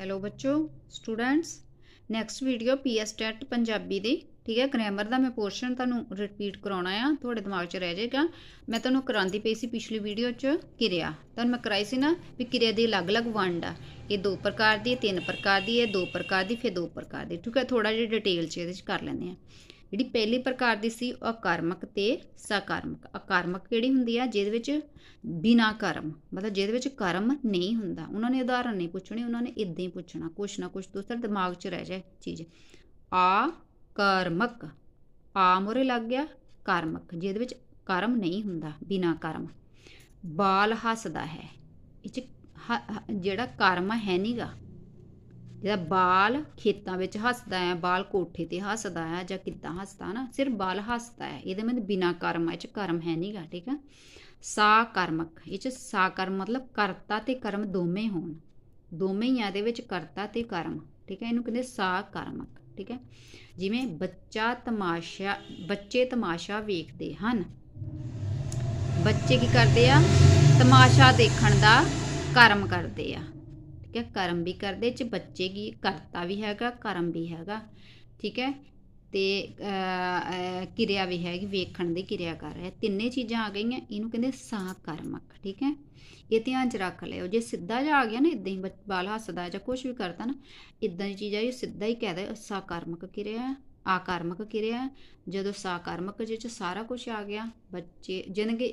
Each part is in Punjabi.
ਹੈਲੋ ਬੱਚੋ students next video PS TET Punjabi ਦੀ, ਠੀਕ ਹੈ? ਗ੍ਰਾਮਰ ਦਾ ਮੈਂ ਪੋਰਸ਼ਨ ਤੁਹਾਨੂੰ ਰਿਪੀਟ ਕਰਾਉਣਾ ਆ, ਤੁਹਾਡੇ ਦਿਮਾਗ 'ਚ ਰਹਿ ਜਾਏਗਾ। ਮੈਂ ਤੁਹਾਨੂੰ ਕਰਾਉਂਦੀ ਪਈ ਸੀ ਪਿਛਲੀ ਵੀਡੀਓ 'ਚ ਕਿਰਿਆ। ਤੁਹਾਨੂੰ ਮੈਂ ਕਰਾਈ ਸੀ ਨਾ ਵੀ ਕਿਰਿਆ ਦੀ ਅਲੱਗ-ਅਲੱਗ ਵੰਡ ਆ। ਇਹ ਦੋ ਪ੍ਰਕਾਰ ਦੀ ਹੈ ਤਿੰਨ ਪ੍ਰਕਾਰ ਦੀ ਹੈ ਦੋ ਪ੍ਰਕਾਰ ਦੀ, ਫਿਰ ਦੋ ਪ੍ਰਕਾਰ ਦੀ, ਠੀਕ ਹੈ? ਥੋੜਾ ਜਿਹਾ ਡਿਟੇਲ 'ਚ ਇਹਦੇ 'ਚ ਕਰ ਲੈਂਦੇ ਆ ਜਿਹੜੀ ਪਹਿਲੀ ਪ੍ਰਕਾਰ ਦੀ ਸੀ, ਉਹ ਅਕਰਮਕ ਤੇ ਸਕਾਰਮਕ। ਅਕਰਮਕ ਕਿਹੜੀ ਹੁੰਦੀ ਆ? ਜਿਹਦੇ ਵਿੱਚ ਬਿਨਾ ਕਰਮ, ਮਤਲਬ ਜਿਹਦੇ ਵਿੱਚ ਕਰਮ ਨਹੀਂ ਹੁੰਦਾ। ਉਹਨਾਂ ਨੇ ਉਦਾਹਰਨ ਨਹੀਂ ਪੁੱਛਣੀ, ਉਹਨਾਂ ਨੇ ਇਦਾਂ ਹੀ ਪੁੱਛਣਾ। ਕੁਛ ਨਾ ਕੁਛ ਦੂਸਰਾ ਦਿਮਾਗ 'ਚ ਰਹਿ ਜਾਏ ਚੀਜ਼। ਆ ਕਰਮਕ ਆ ਮੋਰੇ ਲੱਗ ਗਿਆ, ਕਰਮਕ, ਜਿਹਦੇ ਵਿੱਚ ਕਰਮ ਨਹੀਂ ਹੁੰਦਾ, ਬਿਨਾ ਕਰਮ। ਬਾਲ ਹੱਸਦਾ ਹੈ। ਇਹ ਜਿਹੜਾ ਕਰਮ ਹੈ ਨਹੀਂਗਾ ਜਿਹੜਾ ਬਾਲ ਖੇਤਾਂ ਵਿੱਚ ਹੱਸਦਾ ਹੈ, ਬਾਲ ਕੋਠੇ ਤੇ ਹੱਸਦਾ ਹੈ ਜਾਂ ਕਿੱਦਾਂ ਹੱਸਦਾ ਨਾ, ਸਿਰਫ ਬਾਲ ਹੱਸਦਾ ਹੈ। ਇਹਦੇ ਮਤਲਬ ਬਿਨਾ ਕਰਮ ਇਹ ਚ ਕਰਮ ਹੈ ਨਹੀਂਗਾ ਠੀਕ ਹੈ ਸਾ ਕਰਮਕ ਇਹ ਚ ਸਾ ਕਰਮ ਮਤਲਬ ਕਰਤਾ ਤੇ ਕਰਮ ਦੋਵੇਂ ਹੋਣ। ਦੋਵੇਂ ਹੀ ਆ ਇਹਦੇ ਵਿੱਚ ਕਰਤਾ ਤੇ ਕਰਮ, ਠੀਕ ਹੈ ਇਹਨੂੰ ਕਹਿੰਦੇ ਸਾ ਕਰਮਕ ਠੀਕ ਹੈ ਜਿਵੇਂ ਬੱਚਾ ਤਮਾਸ਼ਾ, ਬੱਚੇ ਤਮਾਸ਼ਾ ਵੇਖਦੇ ਹਨ। ਬੱਚੇ ਕੀ ਕਰਦੇ ਆ? ਤਮਾਸ਼ਾ ਦੇਖਣ ਦਾ ਕਰਮ ਕਰਦੇ ਆ। ਠੀਕ ਹੈ ਕਰਮ ਵੀ ਕਰਦੇ ਚ ਬੱਚੇ ਕੀ ਕਰਤਾ ਵੀ ਹੈਗਾ ਕਰਮ ਵੀ ਹੈਗਾ ਠੀਕ ਹੈ? ਤੇ ਕਿਰਿਆ ਵੀ ਹੈਗੀ ਵੇਖਣ ਦੀ ਕਿਰਿਆ ਕਰ ਰਿਹਾ। ਤਿੰਨੇ ਚੀਜ਼ਾਂ ਆ ਗਈਆਂ ਇਹਨੂੰ ਕਹਿੰਦੇ ਸਾਕਰਮਕ ਠੀਕ ਹੈ? ਇਹ ਧਿਆਨ ਚ ਰੱਖ ਲਿਓ। ਜੇ ਸਿੱਧਾ ਜਿਹਾ ਆ ਗਿਆ ਨਾ ਇਦਾਂ ਹੀ ਬੱਚ- ਬਾਲ ਹੱਸਦਾ ਜਾਂ ਕੁਝ ਵੀ ਕਰਦਾ ਨਾ ਇਦਾਂ ਦੀ ਚੀਜ਼ ਆ ਇਹ ਸਿੱਧਾ ਹੀ ਕਹਦਾ ਸਾਕਰਮਕ ਕਿਰਿਆ ਹੈ, ਆਕਰਮਕ ਕਿਰਿਆ। ਜਦੋਂ ਸਾਕਰਮਕ ਜਿਹਦੇ ਚ ਸਾਰਾ ਕੁਝ ਆ ਗਿਆ ਬੱਚੇ ਜਿਹਨਾਂ ਕਿ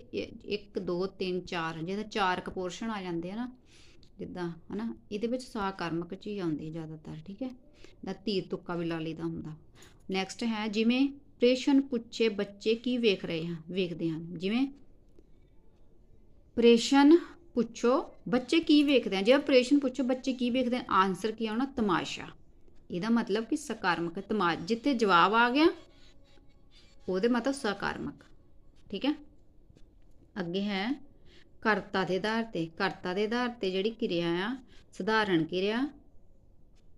1 2 3 4 ਜਿਹਦਾ ਚਾਰ ਕ ਪੋਰਸ਼ਨ ਆ ਜਾਂਦੇ ਆ ਨਾ ਜਿੱਦਾਂ, ਹਨਾ, ਇਹਦੇ ਵਿੱਚ ਸਾ ਕਰਮਕ ਚ ਹੀ ਆਉਂਦੀ ਜ਼ਿਆਦਾਤਰ, ਠੀਕ ਹੈ? ਦਾ ਤੀਰ ਤੁੱਕਾ ਵੀ ਲਾ ਲਈਦਾ ਹੁੰਦਾ। ਨੈਕਸਟ ਹੈ, ਜਿਵੇਂ ਪ੍ਰੇਸ਼ਨ ਪੁੱਛੇ ਬੱਚੇ ਕੀ ਵੇਖ ਰਹੇ ਹਨ ਵੇਖਦੇ ਹਨ ਜਿਵੇਂ ਪ੍ਰੇਸ਼ਨ ਪੁੱਛੋ ਬੱਚੇ ਕੀ ਵੇਖਦੇ ਹਨ ਜੇ ਪ੍ਰੇਸ਼ਨ ਪੁੱਛੋ ਬੱਚੇ ਕੀ ਵੇਖਦੇ ਹਨ ਆਨਸਰ ਕੀ ਆਉਣਾ ਤਮਾਸ਼ਾ। ਇਹਦਾ ਮਤਲਬ ਕਿ ਸਕਾਰਮਕ ਤਮਾ, ਜਿੱਥੇ ਜਵਾਬ ਆ ਗਿਆ, ਉਹਦੇ ਮਤਲਬ ਸਕਾਰਮਕ, ਠੀਕ ਹੈ? ਅੱਗੇ ਹੈ ਕਰਤਾ ਦੇ ਆਧਾਰ ਤੇ, ਕਰਤਾ ਦੇ ਆਧਾਰ ਤੇ ਜਿਹੜੀ ਕਿਰਿਆ ਆ, ਸਧਾਰਨ ਕਿਰਿਆ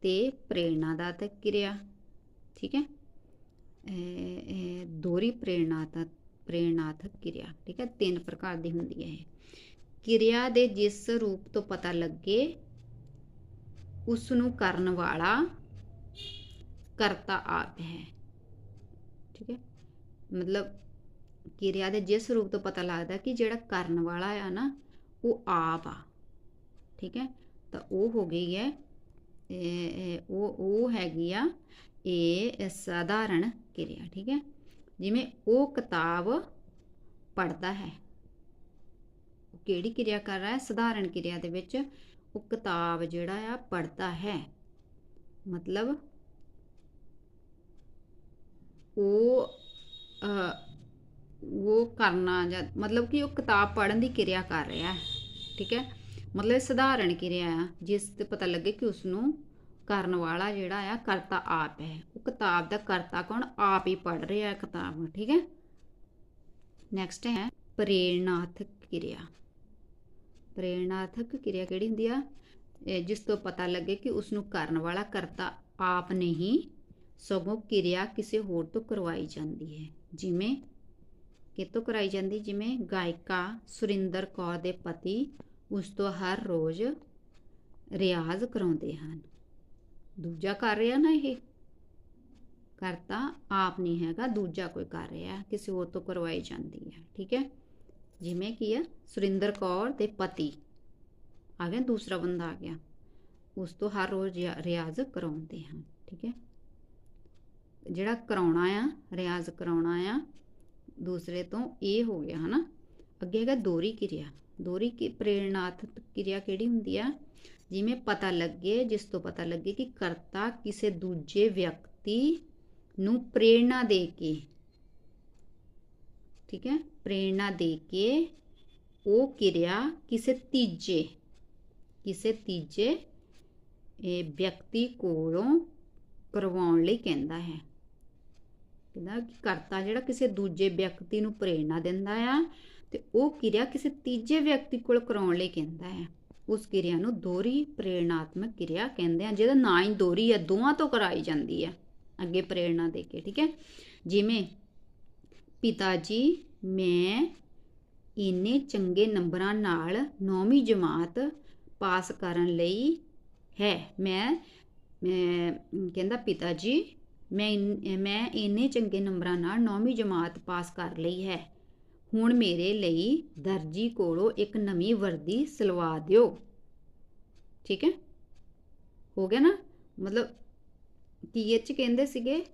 ਤੇ ਪ੍ਰੇਰਣਾਦਾਤਕ ਕਿਰਿਆ, ਠੀਕ ਹੈ? ਇਹ- ਇਹ ਪ੍ਰੇਰਣਾਤਕ ਪ੍ਰੇਰਣਾਤਕ ਕਿਰਿਆ, ਠੀਕ ਹੈ? ਤਿੰਨ ਪ੍ਰਕਾਰ ਦੀ ਹੁੰਦੀ ਹੈ ਇਹ। ਕਿਰਿਆ ਦੇ ਜਿਸ ਰੂਪ ਤੋਂ ਪਤਾ ਲੱਗੇ ਉਸ ਨੂੰ ਕਰਨ ਵਾਲਾ ਕਰਤਾ ਆਪ ਹੈ। ਠੀਕ ਹੈ? ਮਤਲਬ ਕਿਰਿਆ ਦੇ ਜਿਸ ਰੂਪ ਤੋਂ ਪਤਾ ਲੱਗਦਾ ਕਿ ਜਿਹੜਾ ਕਰਨ ਵਾਲਾ ਆ ਨਾ, ਉਹ ਆਪ ਆ। ਠੀਕ ਹੈ? ਤਾਂ ਉਹ ਹੋ ਗਈ ਹੈ ਉਹ ਉਹ ਹੈਗੀ ਆ, ਇਹ ਸਧਾਰਨ ਕਿਰਿਆ। ਠੀਕ ਹੈ? ਜਿਵੇਂ ਉਹ ਕਿਤਾਬ ਪੜ੍ਹਦਾ ਹੈ। ਉਹ ਕਿਹੜੀ ਕਿਰਿਆ ਕਰ ਰਿਹਾ ਹੈ? ਸਧਾਰਨ ਕਿਰਿਆ ਦੇ ਵਿੱਚ ਉਹ ਕਿਤਾਬ ਜਿਹੜਾ ਆ, ਪੜ੍ਹਦਾ ਹੈ। ਮਤਲਬ ਉਹ ਉਹ ਕਰਨਾ ਜਾਂ ਮਤਲਬ ਕਿ ਉਹ ਕਿਤਾਬ ਪੜ੍ਹਨ ਦੀ ਕਿਰਿਆ ਕਰ ਰਿਹਾ ਹੈ, ਠੀਕ ਹੈ? ਮਤਲਬ ਸਧਾਰਨ ਕਿਰਿਆ ਆ, ਜਿਸ ਤੇ ਪਤਾ ਲੱਗੇ ਕਿ ਉਸ ਨੂੰ ਕਰਨ ਵਾਲਾ ਜਿਹੜਾ ਆ ਕਰਤਾ ਆਪ ਹੈ। ਉਹ ਕਿਤਾਬ ਦਾ ਕਰਤਾ ਕੌਣ? ਆਪ ਹੀ ਪੜ੍ਹ ਰਿਹਾ ਕਿਤਾਬ ਨੂੰ ਠੀਕ ਹੈ? ਨੈਕਸਟ ਹੈ ਪ੍ਰੇਰਣਾਤਕ ਕਿਰਿਆ। ਪ੍ਰੇਰਣਾਤਕ ਕਿਰਿਆ ਕਿਹੜੀ ਹੁੰਦੀ ਆ? ਜਿਸ ਤੋਂ ਪਤਾ ਲੱਗੇ ਕਿ ਉਸ ਨੂੰ ਕਰਨ ਵਾਲਾ ਕਰਤਾ ਆਪ ਨਹੀਂ, ਸਗੋਂ ਕਿਰਿਆ ਕਿਸੇ ਹੋਰ ਤੋਂ ਕਰਵਾਈ ਜਾਂਦੀ ਹੈ। ਜਿਵੇਂ ਕਿਤੋਂ ਕਰਾਈ ਜਾਂਦੀ? ਜਿਵੇਂ ਗਾਇਕਾ ਸੁਰਿੰਦਰ ਕੌਰ ਦੇ ਪਤੀ ਉਸ ਤੋਂ ਹਰ ਰੋਜ਼ ਰਿਆਜ਼ ਕਰਾਉਂਦੇ ਹਨ। ਦੂਜਾ ਕਰ ਰਿਹਾ ਨਾ ਇਹ? ਕਰਤਾ ਆਪ ਨਹੀਂ ਹੈਗਾ, ਦੂਜਾ ਕੋਈ ਕਰ ਰਿਹਾ, ਕਿਸੇ ਹੋਰ ਤੋਂ ਕਰਵਾਈ ਜਾਂਦੀ ਹੈ, ਠੀਕ ਹੈ? ਜਿਵੇਂ ਕੀ ਹੈ, ਸੁਰਿੰਦਰ ਕੌਰ ਦੇ ਪਤੀ। ਆ ਗਿਆ, ਦੂਸਰਾ ਬੰਦਾ ਆ ਗਿਆ। ਉਸ ਤੋਂ ਹਰ ਰੋਜ਼ ਰਿਆ- ਰਿਆਜ਼ ਕਰਾਉਂਦੇ ਹਨ, ਠੀਕ ਹੈ? ਜਿਹੜਾ ਕਰਾਉਣਾ ਆ, ਰਿਆਜ਼ ਕਰਾਉਣਾ ਆ ਦੂਸਰੇ ਤੋਂ ਇਹ ਹੋ ਗਿਆ, ਹਨਾ? ਅੱਗੇ ਹੈਗਾ ਦੋਹਰੀ ਕਿਰਿਆ। ਦੋਹਰੀ ਕੀ ਪ੍ਰੇਰਣਾਤਮਕ ਕਿਰਿਆ ਕਿਹੜੀ ਹੁੰਦੀ ਆ? ਜਿਵੇਂ ਪਤਾ ਲੱਗੇ, ਜਿਸ ਤੋਂ ਪਤਾ ਲੱਗੇ ਕਿ ਕਰਤਾ ਕਿਸੇ ਦੂਜੇ ਵਿਅਕਤੀ ਨੂੰ ਪ੍ਰੇਰਣਾ ਦੇ ਕੇ, ਠੀਕ ਹੈ? ਪ੍ਰੇਰਣਾ ਦੇ ਕੇ ਉਹ ਕਿਰਿਆ ਕਿਸੇ ਤੀਜੇ ਕਿਸੇ ਤੀਜੇ, ਇਹ ਵਿਅਕਤੀ ਕੋਲੋਂ ਕਰਵਾਉਣ ਲਈ ਕਹਿੰਦਾ ਹੈ। ਕਹਿੰਦਾ ਕਿ ਕਰਤਾ ਜਿਹੜਾ ਕਿਸੇ ਦੂਜੇ ਵਿਅਕਤੀ ਨੂੰ ਪ੍ਰੇਰਣਾ ਦਿੰਦਾ ਆ ਤੇ ਉਹ ਕਿਰਿਆ ਕਿਸੇ ਤੀਜੇ ਵਿਅਕਤੀ ਕੋਲ ਕਰਾਉਣ ਲਈ ਕਹਿੰਦਾ ਹੈ ਉਸ ਕਿਰਿਆ ਨੂੰ ਦੋਹਰੀ ਪ੍ਰੇਰਣਾਤਮਕ ਕਿਰਿਆ ਕਹਿੰਦੇ ਆ, ਜਿਹਦਾ ਨਾਂ ਹੀ ਦੋਹਰੀ ਹੈ ਦੋਵਾਂ ਤੋਂ ਕਰਾਈ ਜਾਂਦੀ ਹੈ ਅੱਗੇ ਪ੍ਰੇਰਣਾ ਦੇ ਕੇ, ਠੀਕ ਹੈ? ਜਿਵੇਂ ਪਿਤਾ ਜੀ ਮੈਂ ਇੰਨੇ ਚੰਗੇ ਨੰਬਰਾਂ ਨਾਲ 9ਵੀਂ ਜਮਾਤ ਪਾਸ ਕਰਨ ਲਈ ਹੈ। ਮੈਂ ਮੈਂ ਕਹਿੰਦਾ ਪਿਤਾ ਜੀ ਮੈਂ ਇੰਨ- ਮੈਂ ਇੰਨੇ ਚੰਗੇ ਨੰਬਰਾਂ ਨਾਲ 9ਵੀਂ ਜਮਾਤ ਪਾਸ ਕਰ ਲਈ ਹੈ। ਹੁਣ ਮੇਰੇ ਲਈ ਦਰਜੀ ਕੋਲੋਂ ਇੱਕ ਨਵੀਂ ਵਰਦੀ ਸਿਲਵਾ ਦਿਓ। ਠੀਕ ਹੈ? ਹੋ ਗਿਆ ਨਾ? ਮਤਲਬ ਕੀ ਇਹ ਕਹਿੰਦੇ ਸੀਗੇ?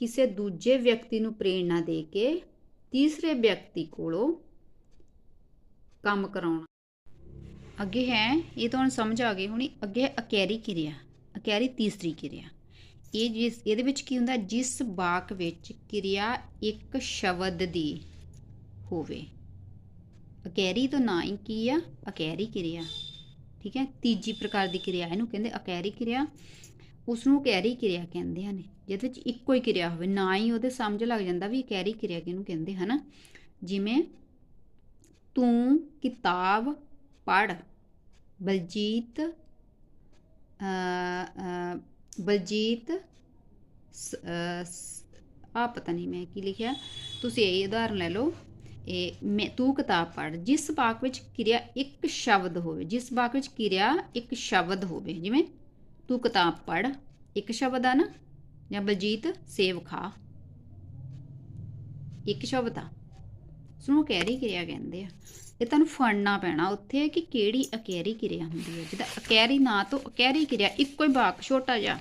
ਕਿਸੇ ਦੂਜੇ ਵਿਅਕਤੀ ਨੂੰ ਪ੍ਰੇਰਣਾ ਦੇ ਕੇ ਤੀਸਰੇ ਵਿਅਕਤੀ ਕੋਲੋਂ ਕੰਮ ਕਰਾਉਣਾ। ਅੱਗੇ ਹੈ, ਇਹ ਤੁਹਾਨੂੰ ਸਮਝ ਆ ਗਈ ਹੁਣੀ। ਅੱਗੇ ਹੈ ਅਕੈਰੀ ਕਿਰਿਆ। ਅਕੈਰੀ ਤੀਸਰੀ ਕਿਰਿਆ। ਇਹ ਜਿਸ ਇਹਦੇ ਵਿੱਚ ਕੀ ਹੁੰਦਾ? ਜਿਸ ਵਾਕ ਵਿੱਚ ਕਿਰਿਆ ਇੱਕ ਸ਼ਬਦ ਦੀ ਹੋਵੇ। ਅਕੈਰੀ ਤੋਂ ਨਾ ਹੀ ਕੀ ਆ? ਅਕੈਰੀ ਕਿਰਿਆ। ਠੀਕ ਹੈ? ਤੀਜੀ ਪ੍ਰਕਾਰ ਦੀ ਕਿਰਿਆ ਇਹਨੂੰ ਕਹਿੰਦੇ ਅਕੈਰੀ ਕਿਰਿਆ। ਉਸ ਨੂੰ ਕੈਰੀ ਕਿਰਿਆ ਕਹਿੰਦੇ ਹਨ ਜਿਹਦੇ ਵਿੱਚ ਇੱਕੋ ਹੀ ਕਿਰਿਆ ਹੋਵੇ। ਨਾ ਹੀ ਉਹਦੇ ਸਮਝ ਲੱਗ ਜਾਂਦਾ ਵੀ ਕੈਰੀ ਕਿਰਿਆ ਕਿਹਨੂੰ ਕਹਿੰਦੇ ਹਨ? ਜਿਵੇਂ ਤੂੰ ਕਿਤਾਬ ਪੜ੍ਹ ਬਲਜੀਤ ਅ, ਅ, ਬਲਜੀਤ ਆ ਪਤਾ ਨਹੀਂ ਮੈਂ ਕੀ ਲਿਖਿਆ। ਤੁਸੀਂ ਇਹ ਉਦਾਹਰਨ ਲੈ ਲਓ। ਇਹ ਮੈਂ, ਤੂੰ ਕਿਤਾਬ ਪੜ੍ਹ। ਜਿਸ ਵਾਕ ਵਿੱਚ ਕਿਰਿਆ ਇੱਕ ਸ਼ਬਦ ਹੋਵੇ, ਜਿਸ ਵਾਕ ਵਿੱਚ ਕਿਰਿਆ ਇੱਕ ਸ਼ਬਦ ਹੋਵੇ, ਜਿਵੇਂ ਤੂੰ ਕਿਤਾਬ ਪੜ੍ਹ, ਇੱਕ ਸ਼ਬਦ ਆ ਨਾ, ਜਾਂ ਬਲਜੀਤ ਸੇਵ ਖਾ ਇੱਕ ਸ਼ਬਦ ਆ। ਸੁਣੋ ਕਹਿ ਰਹੀ ਕਿਰਿਆ ਕਹਿੰਦੇ ਆ। ਇਹ ਤੁਹਾਨੂੰ ਫੜਨਾ ਪੈਣਾ ਉੱਥੇ ਕਿ ਕਿਹੜੀ ਅਕੈਰੀ ਕਿਰਿਆ ਹੁੰਦੀ ਹੈ? ਜਿਹਦਾ ਅਕੈਰੀ ਨਾਂ ਤੋਂ ਅਕੈਰੀ ਕਿਰਿਆ, ਇੱਕੋ ਹੀ ਵਾਕ ਛੋਟਾ ਜਿਹਾ।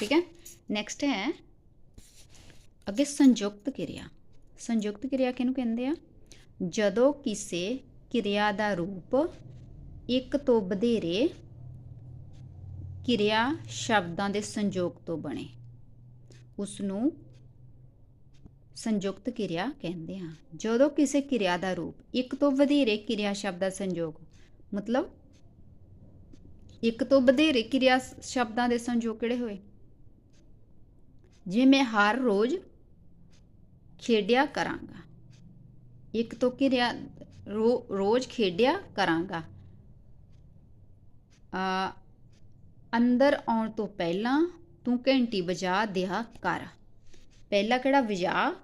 ਠੀਕ ਹੈ? ਨੈਕਸਟ ਹੈ, ਅੱਗੇ ਸੰਯੁਕਤ ਕਿਰਿਆ। ਸੰਯੁਕਤ ਕਿਰਿਆ ਕਿਹਨੂੰ ਕਹਿੰਦੇ ਆ? ਜਦੋਂ ਕਿਸੇ ਕਿਰਿਆ ਦਾ ਰੂਪ ਇੱਕ ਤੋਂ ਵਧੇਰੇ ਕਿਰਿਆ ਸ਼ਬਦਾਂ ਦੇ ਸੰਯੋਗ ਤੋਂ ਬਣੇ। ਉਸ ਨੂੰ ਸੰਯੁਕਤ ਕਿਰਿਆ ਕਹਿੰਦੇ ਹਾਂ ਜਦੋਂ ਕਿਸੇ ਕਿਰਿਆ ਦਾ ਰੂਪ ਇੱਕ ਤੋਂ ਵਧੇਰੇ ਕਿਰਿਆ ਸ਼ਬਦ ਦਾ ਸੰਯੋਗ, ਮਤਲਬ ਇੱਕ ਤੋਂ ਵਧੇਰੇ ਕਿਰਿਆ ਸ਼ਬਦਾਂ ਦੇ ਸੰਯੋਗ ਕਿਹੜੇ ਹੋਏ? ਜਿਵੇਂ ਹਰ ਰੋਜ਼ ਖੇਡਿਆ ਕਰਾਂਗਾ। ਇੱਕ ਤੋਂ ਕਿਰਿਆ ਰੋ- ਰੋਜ਼ ਖੇਡਿਆ ਕਰਾਂਗਾ। ਆ ਅੰਦਰ ਆਉਣ ਤੋਂ ਪਹਿਲਾਂ ਤੂੰ ਘੰਟੀ ਵਜਾ ਦਿਆ ਕਰ। ਪਹਿਲਾ ਕਿਹੜਾ ਵਜਾ?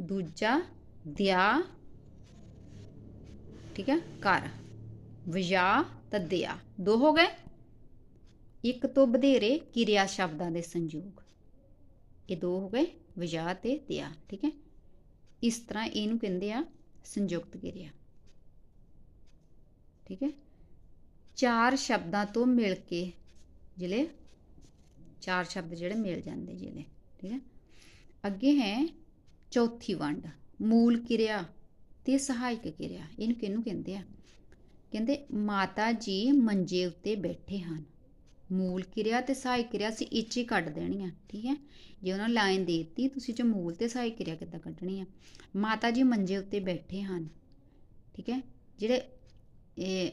ਦੂਜਾ ਦਿਆ, ਠੀਕ ਹੈ ਕਰ ਵਜਾ ਤਾਂ ਦਿਆ। ਦੋ ਹੋ ਗਏ। ਇੱਕ ਤੋਂ ਵਧੇਰੇ ਕਿਰਿਆ ਸ਼ਬਦਾਂ ਦੇ ਸੰਯੋਗ ਇਹ ਦੋ ਹੋ ਗਏ। ਵਿਜਾ ਤੇ ਦਿਆ, ਠੀਕ ਹੈ। ਇਸ ਤਰ੍ਹਾਂ ਇਹਨੂੰ ਕਹਿੰਦੇ ਆ ਸੰਯੁਕਤ ਕਿਰਿਆ। ਠੀਕ ਹੈ। ਚਾਰ ਸ਼ਬਦਾਂ ਤੋਂ ਮਿਲ ਕੇ ਜਿਹੜੇ ਚਾਰ ਸ਼ਬਦ ਜਿਹੜੇ ਮਿਲ ਜਾਂਦੇ ਜਿਹੜੇ, ਠੀਕ ਹੈ। ਅੱਗੇ ਹੈ ਚੌਥੀ ਵੰਡ, ਮੂਲ ਕਿਰਿਆ ਤੇ ਸਹਾਇਕ ਕਿਰਿਆ, ਇਹਨੂੰ ਕਿਹਨੂੰ ਕਹਿੰਦੇ ਆ? ਕਹਿੰਦੇ ਮਾਤਾ ਜੀ ਮੰਜੇ ਉੱਤੇ ਬੈਠੇ ਹਨ। ਮੂਲ ਕਿਰਿਆ ਤੇ ਸਹਾਇਕ ਕਿਰਿਆ ਅਸੀਂ ਇੱਚ ਹੀ ਕੱਢ ਦੇਣੀ ਆ, ਠੀਕ ਹੈ? ਜੇ ਉਹਨਾਂ ਲਾਈਨ ਦੇ ਦਿੱਤੀ, ਤੁਸੀਂ ਚ ਮੂਲ ਤੇ ਸਹਾਇਕ ਕਿਰਿਆ ਕਿੱਦਾਂ ਕੱਢਣੀ ਆ? ਮਾਤਾ ਜੀ ਮੰਜੇ ਉੱਤੇ ਬੈਠੇ ਹਨ, ਠੀਕ ਹੈ? ਜਿਹੜੇ, ਇਹ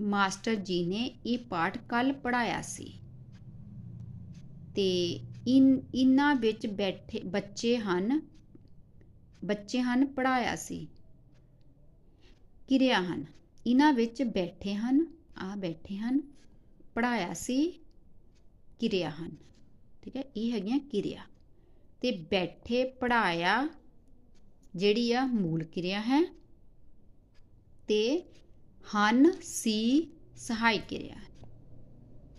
ਮਾਸਟਰ ਜੀ ਨੇ ਇਹ ਪਾਠ ਕੱਲ ਪੜਾਇਆ ਸੀ। ਤੇ ਇਨ ਇਨਾਂ ਵਿੱਚ ਬੈਠੇ, ਬੱਚੇ ਹਨ ਬੱਚੇ ਹਨ ਪੜਾਇਆ ਸੀ। ਕਿਰਿਆ ਹਨ। ਇਹਨਾਂ ਵਿੱਚ ਬੈਠੇ ਹਨ ਆ ਬੈਠੇ ਹਨ ਪੜਾਇਆ ਸੀ, ਕਿਰਿਆ ਹਨ। ਠੀਕ ਹੈ, ਇਹ ਹੈਗੀਆਂ ਕਿਰਿਆ। ਤੇ ਬੈਠੇ ਪੜਾਇਆ ਜਿਹੜੀ ਆ ਮੂਲ ਕਿਰਿਆ ਹੈ, ਤੇ ਹਨ, ਸੀ ਸਹਾਇਕ ਕਿਰਿਆ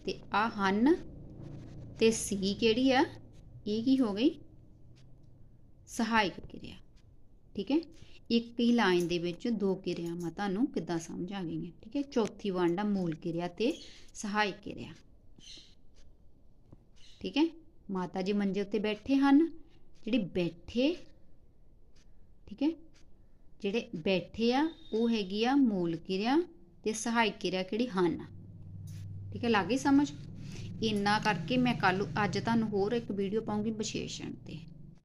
ਤੇ ਆ ਹਨ ਤੇ ਸੀ ਕਿਹੜੀ ਆ? ਇਹ ਕੀ ਹੋ ਗਈ? ਸਹਾਇਕ ਕਿਰਿਆ। ਠੀਕ ਹੈ? ਇੱਕ ਹੀ ਲਾਈਨ ਦੇ ਵਿੱਚ ਦੋ ਕਿਰਿਆਵਾਂ ਤੁਹਾਨੂੰ ਕਿੱਦਾਂ ਸਮਝ ਆ ਗਈਆਂ? ਠੀਕ ਹੈ? ਚੌਥੀ ਵੰਡ ਆ ਮੂਲ ਕਿਰਿਆ ਤੇ ਸਹਾਇਕ ਕਿਰਿਆ। ਠੀਕ ਹੈ? ਮਾਤਾ ਜੀ ਮੰਜੇ ਉੱਤੇ ਬੈਠੇ ਹਨ। ਜਿਹੜੇ ਬੈਠੇ, ਠੀਕ ਹੈ? ਜਿਹੜੇ ਬੈਠੇ ਆ, ਉਹ ਹੈਗੀ ਆ ਮੂਲ ਕਿਰਿਆ ਤੇ ਸਹਾਇਕ ਕਿਰਿਆ ਕਿਹੜੀ? ਹਨ। ਠੀਕ ਹੈ? ਲੱਗ ਗਈ ਸਮਝ? ਇੰਨਾ ਕਰਕੇ ਮੈਂ ਕੱਲ ਅੱਜ ਤੁਹਾਨੂੰ ਹੋਰ ਇੱਕ ਵੀਡੀਓ ਪਾਉਂਗੀ ਵਿਸ਼ੇਸ਼ਣ ਤੇ।